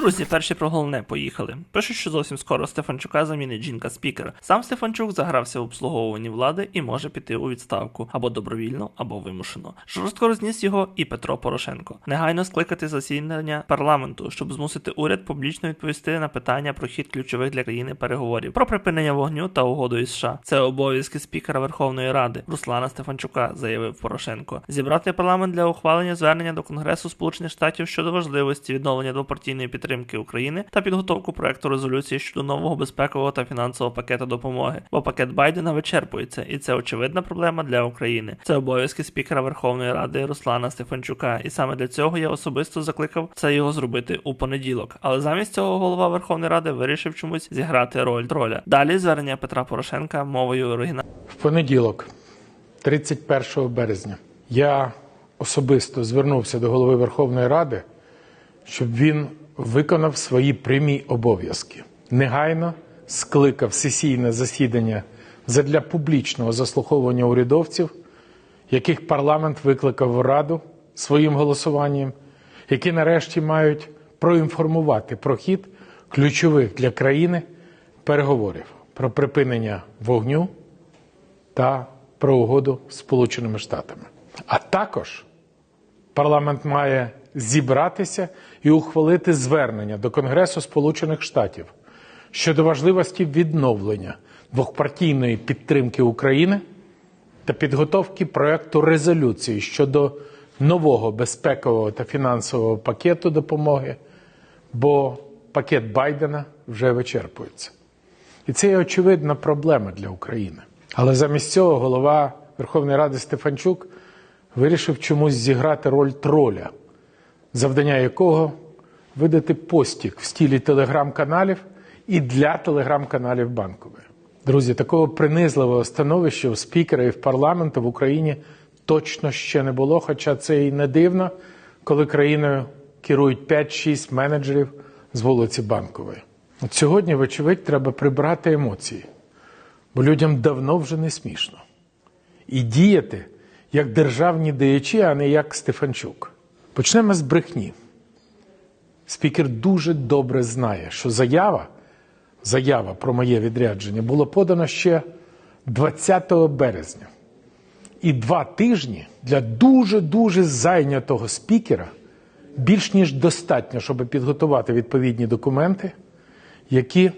Друзі, перші про головне поїхали. Пишуть, що зовсім скоро Стефанчука замінить жінка спікера. Сам Стефанчук загрався в обслуговуванні влади і може піти у відставку або добровільно, або вимушено. Жорстко розніс його і Петро Порошенко. Негайно скликати засідання парламенту, щоб змусити уряд публічно відповісти на питання про хід ключових для країни переговорів про припинення вогню та угоду із США. Це обов'язки спікера Верховної Ради Руслана Стефанчука, заявив Порошенко. Зібрати парламент для ухвалення звернення до Конгресу Сполучених Штатів щодо важливості відновлення двопартійної підтримки України та підготовку проекту резолюції щодо нового безпекового та фінансового пакету допомоги, бо пакет Байдена вичерпується, і це очевидна проблема для України. Це обов'язки спікера Верховної Ради Руслана Стефанчука, і саме для цього я особисто закликав це його зробити у понеділок. Але замість цього голова Верховної Ради вирішив чомусь зіграти роль троля. Далі звернення Петра Порошенка мовою оригіналу. В понеділок, 31 березня, я особисто звернувся до голови Верховної Ради, щоб він виконав свої прямі обов'язки. Негайно скликав сесійне засідання задля публічного заслуховування урядовців, яких парламент викликав в Раду своїм голосуванням, які нарешті мають проінформувати про хід ключових для країни переговорів про припинення вогню та про угоду з Сполученими Штатами. А також парламент має зібратися і ухвалити звернення до Конгресу Сполучених Штатів щодо важливості відновлення двохпартійної підтримки України та підготовки проекту резолюції щодо нового безпекового та фінансового пакету допомоги, бо пакет Байдена вже вичерпується. І це є очевидна проблема для України. Але замість цього голова Верховної Ради Стефанчук вирішив чомусь зіграти роль троля, завдання якого видати постік в стілі телеграм-каналів і для телеграм-каналів банкової. Друзі, такого принизливого становища у спікера і в парламенту в Україні точно ще не було, хоча це і не дивно, коли країною керують 5-6 менеджерів з вулиці Банкової. От сьогодні, вочевидь, треба прибрати емоції, бо людям давно вже не смішно. І діяти як державні діячі, а не як Стефанчук. Почнемо з брехні. Спікер дуже добре знає, що заява, заява про моє відрядження була подана ще 20 березня. І два тижні для дуже-дуже зайнятого спікера більш ніж достатньо, щоб підготувати відповідні документи, які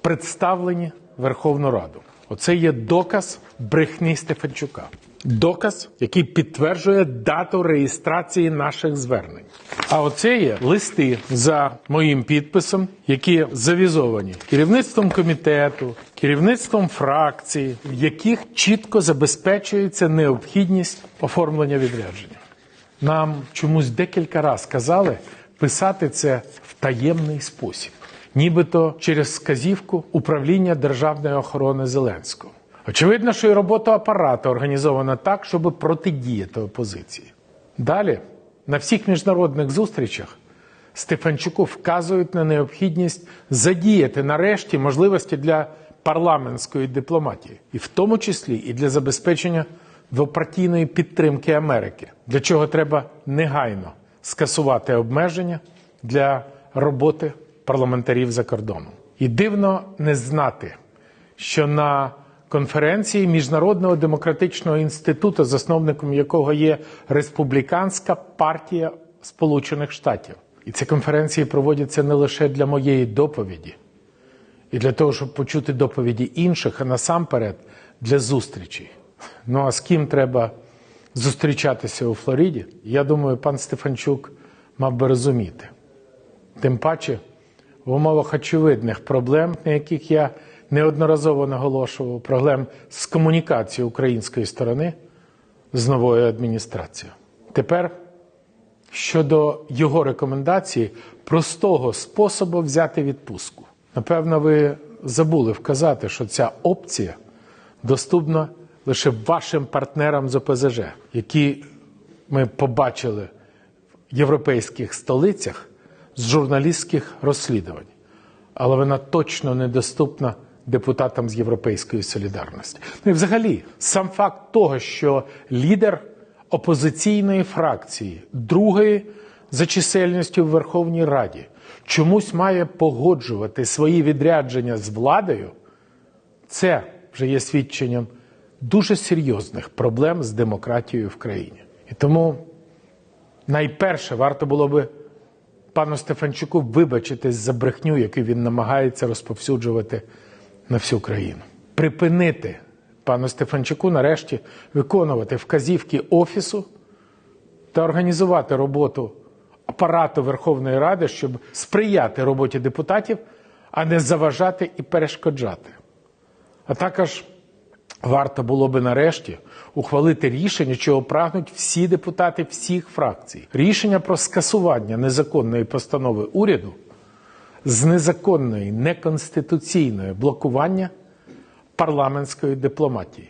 представлені Верховну Раду. Оце є доказ брехні Стефанчука. Доказ, який підтверджує дату реєстрації наших звернень. А оце є листи за моїм підписом, які завізовані керівництвом комітету, керівництвом фракції, в яких чітко забезпечується необхідність оформлення відрядження. Нам чомусь декілька разів казали писати це в таємний спосіб, нібито через сказівку управління державної охорони Зеленського. Очевидно, що і робота апарату організована так, щоб протидіяти опозиції. Далі, на всіх міжнародних зустрічах Стефанчуку вказують на необхідність задіяти нарешті можливості для парламентської дипломатії, і в тому числі і для забезпечення двопартійної підтримки Америки, для чого треба негайно скасувати обмеження для роботи парламентарів за кордоном. І дивно не знати, що на конференції Міжнародного демократичного інституту, засновником якого є Республіканська партія Сполучених Штатів. І ці конференції проводяться не лише для моєї доповіді, і для того, щоб почути доповіді інших, а насамперед для зустрічі. Ну а з ким треба зустрічатися у Флориді? Я думаю, пан Стефанчук мав би розуміти. Тим паче в умовах очевидних проблем, на яких я неодноразово наголошував, проблем з комунікацією української сторони з новою адміністрацією. Тепер щодо його рекомендації простого способу взяти відпустку. Напевно, ви забули вказати, що ця опція доступна лише вашим партнерам з ОПЗЖ, які ми побачили в європейських столицях з журналістських розслідувань. Але вона точно недоступна депутатам з Європейської солідарності. Ну і взагалі, сам факт того, що лідер опозиційної фракції, другої за чисельністю в Верховній Раді, чомусь має погоджувати свої відрядження з владою, це вже є свідченням дуже серйозних проблем з демократією в країні. І тому найперше варто було би пану Стефанчуку вибачитись за брехню, яку він намагається розповсюджувати на всю країну. Припинити пану Стефанчуку нарешті виконувати вказівки офісу та організувати роботу апарату Верховної Ради, щоб сприяти роботі депутатів, а не заважати і перешкоджати. А також варто було би нарешті ухвалити рішення, чого прагнуть всі депутати всіх фракцій. Рішення про скасування незаконної постанови уряду з незаконної, неконституційної блокування парламентської дипломатії.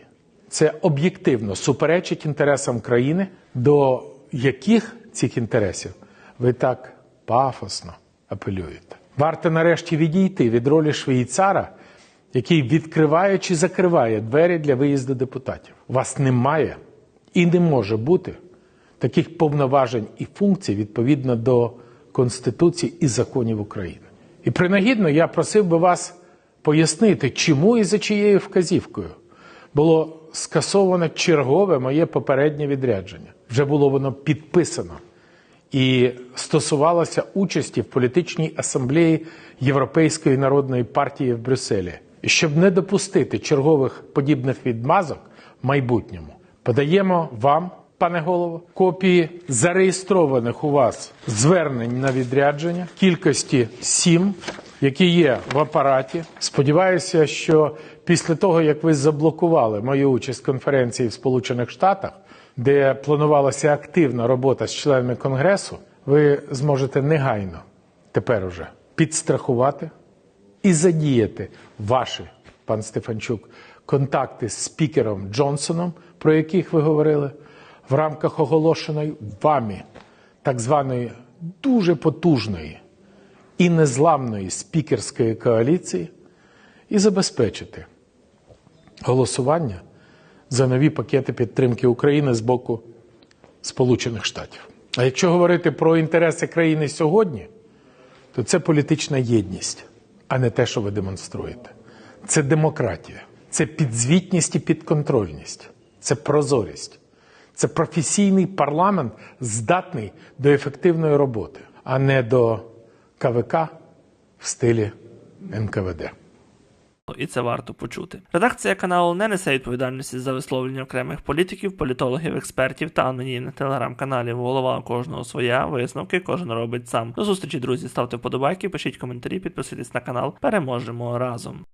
Це об'єктивно суперечить інтересам країни, до яких цих інтересів ви так пафосно апелюєте. Варто нарешті відійти від ролі швейцара, який відкриває чи закриває двері для виїзду депутатів. У вас немає і не може бути таких повноважень і функцій відповідно до Конституції і законів України. І принагідно я просив би вас пояснити, чому і за чиєю вказівкою було скасовано чергове моє попереднє відрядження. Вже було воно підписано і стосувалося участі в політичній асамблеї Європейської народної партії в Брюсселі. І щоб не допустити чергових подібних відмазок в майбутньому, подаємо вам, пане голово, копії зареєстрованих у вас звернень на відрядження кількості сім, які є в апараті. Сподіваюся, що після того, як ви заблокували мою участь в конференції в Сполучених Штатах, де планувалася активна робота з членами Конгресу, ви зможете негайно тепер уже підстрахувати і задіяти ваші, пан Стефанчук, контакти з спікером Джонсоном, про яких ви говорили, в рамках оголошеної вами так званої дуже потужної і незламної спікерської коаліції, і забезпечити голосування за нові пакети підтримки України з боку Сполучених Штатів. А якщо говорити про інтереси країни сьогодні, то це політична єдність, а не те, що ви демонструєте. Це демократія, це підзвітність і підконтрольність, це прозорість, це професійний парламент, здатний до ефективної роботи, а не до КВК в стилі НКВД. І це варто почути. Редакція каналу не несе відповідальності за висловлення окремих політиків, політологів, експертів та анонімних телеграм-каналів. Голова кожного своя, висновки кожен робить сам. До зустрічі, друзі. Ставте вподобайки, пишіть коментарі, підписуйтесь на канал. Переможемо разом.